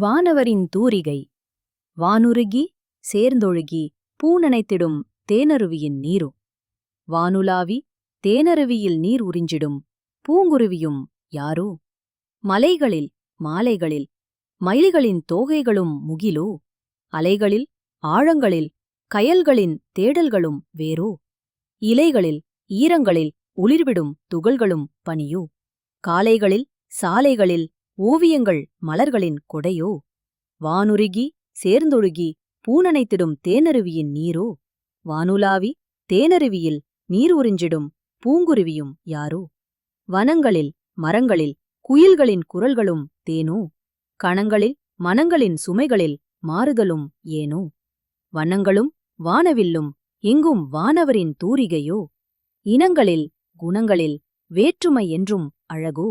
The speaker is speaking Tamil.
வானவரின் தூரிகை. வானுருகி சேர்ந்தொழுகி பூநனைத்திடும் தேனருவியின் நீரு. வானுலாவி தேனருவியில் நீர் உறிஞ்சிடும் பூங்குருவியும் யாரோ? மலைகளில் மாலைகளில் மயில்களின் தோகைகளும் முகிலோ? அலைகளில் ஆழங்களில் கயல்களின் தேடல்களும் வேறோ? இலைகளில் ஈரங்களில் உளிர்விடும் துகள்களும் பனியோ? காலைகளில் சாலைகளில் ஓவியங்கள் மலர்களின் கொடையோ? வானுருகி சேர்ந்தொழுகி பூனனைத்திடும் தேனருவியின் நீரோ? வானுலாவி தேனருவியில் நீர் உறிஞ்சிடும் பூங்குருவியும் யாரோ? வனங்களில் மரங்களில் குயில்களின் குரல்களும் தேனோ? கணங்களில் மனங்களின் சுமைகளில் மாறுதலும் ஏனோ? வண்ணங்களும் வானவில்லும் எங்கும் வானவரின் தூரிகையோ? இனங்களில் குணங்களில் வேற்றுமை என்றும் அழகோ?